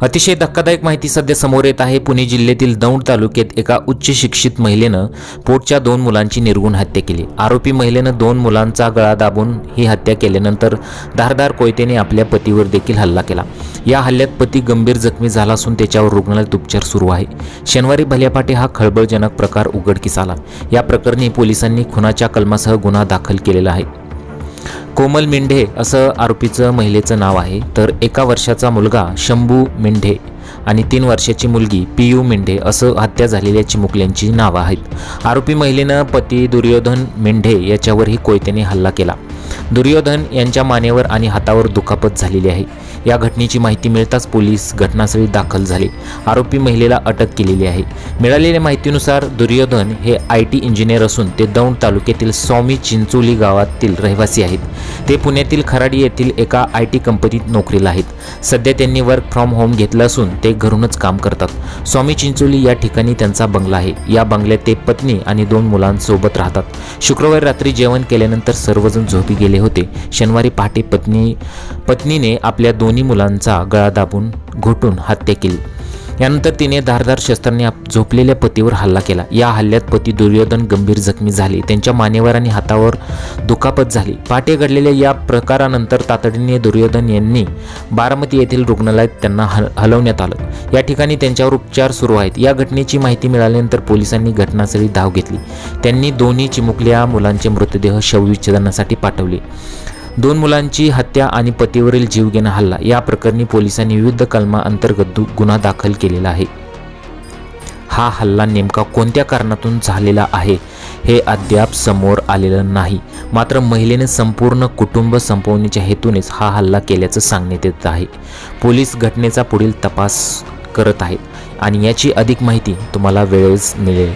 अतिशय धक्कादायक माहिती सध्या समोर येत आहे. पुणे जिल्ह्यातील दौंड तालुक्यात एका उच्च शिक्षित महिलेनं पोटच्या दोन मुलांची निर्गुण हत्या केली. आरोपी महिलेनं दोन मुलांचा गळा दाबून ही हत्या केल्यानंतर धारदार कोयतेने आपल्या पतीवर देखील हल्ला केला. या हल्ल्यात पती गंभीर जखमी झाला असून त्याच्यावर रुग्णालयात उपचार सुरू आहे. शनिवारी भल्यापाटे हा खळबळजनक प्रकार उघडकीस आला. या प्रकरणी पोलिसांनी खुनाच्या कलमासह गुन्हा दाखल केलेला आहे. कोमल मेंढे असं आरोपीचं महिलेचं नाव आहे. तर एका वर्षाचा मुलगा शंभू मेंढे. आणि तीन वर्षाची मुलगी पियू मेंढे असं हत्या झालेल्या चिमुकल्यांची नावं आहेत. आरोपी महिलेनं पती दुर्योधन मेंढे याच्यावरही कोयत्याने हल्ला केला. दुर्योधन यांच्या मानेवर आणि हातावर दुखापत झालेली आहे. या घटनेची माहिती मिळताच पोलीस घटनास्थळी दाखल झाले. आरोपी महिलेला अटक केलेली आहे. मिळालेल्या माहितीनुसार दुर्योधन हे आय टी इंजिनियर असून ते दौंड तालुक्यातील स्वामी चिंचोली गावातील रहिवासी आहेत. ते पुण्यातील खराडी येथील एका आय टी कंपनीत नोकरीला आहेत. सध्या त्यांनी वर्क फ्रॉम होम घेतलं असून ते घरूनच काम करतात. स्वामी चिंचोली या ठिकाणी त्यांचा बंगला आहे. या बंगल्यात ते पत्नी आणि दोन मुलांसोबत राहतात. शुक्रवारी रात्री जेवण केल्यानंतर सर्वजण झोपी गेले होते. शनिवारी पहाटे पत्नी पत्नीने आपल्या दोन्ही मुलांचा गळा दाबून घोटून हत्या केली. यानंतर तिने धारदार शस्त्राने आप- झोपलेल्या पतीवर हल्ला केला. या हल्ल्यात पती दुर्योधन गंभीर जखमी झाले. त्यांच्या मानेवर आणि हातावर दुखापत झाली. पाटे घडलेल्या या प्रकारानंतर तातडीने दुर्योधन यांनी बारामती येथील रुग्णालयात त्यांना हल हलवण्यात आलं. या ठिकाणी त्यांच्यावर उपचार सुरू आहेत. या घटनेची माहिती मिळाल्यानंतर पोलिसांनी घटनास्थळी धाव घेतली. त्यांनी दोन्ही चिमुकल्या मुलांचे मृतदेह शवविच्छेदनासाठी पाठवले. दोन मुलांची हत्या आणि पतीवरील जीवघेणा हल्ला या प्रकरणी पोलिसांनी विविध कलमा अंतर्गत दु- गुन्हा दाखल केलेला आहे. हा हल्ला नेमका कोणत्या कारणातून झालेला आहे हे अद्याप समोर आलेलं नाही. मात्र महिलेने संपूर्ण कुटुंब संपवण्याच्या हेतूनेच हा हल्ला केल्याचं सांगण्यात येत आहे. पोलीस घटनेचा पुढील तपास करत आहेत आणि याची अधिक माहिती तुम्हाला वेळेस मिळेल.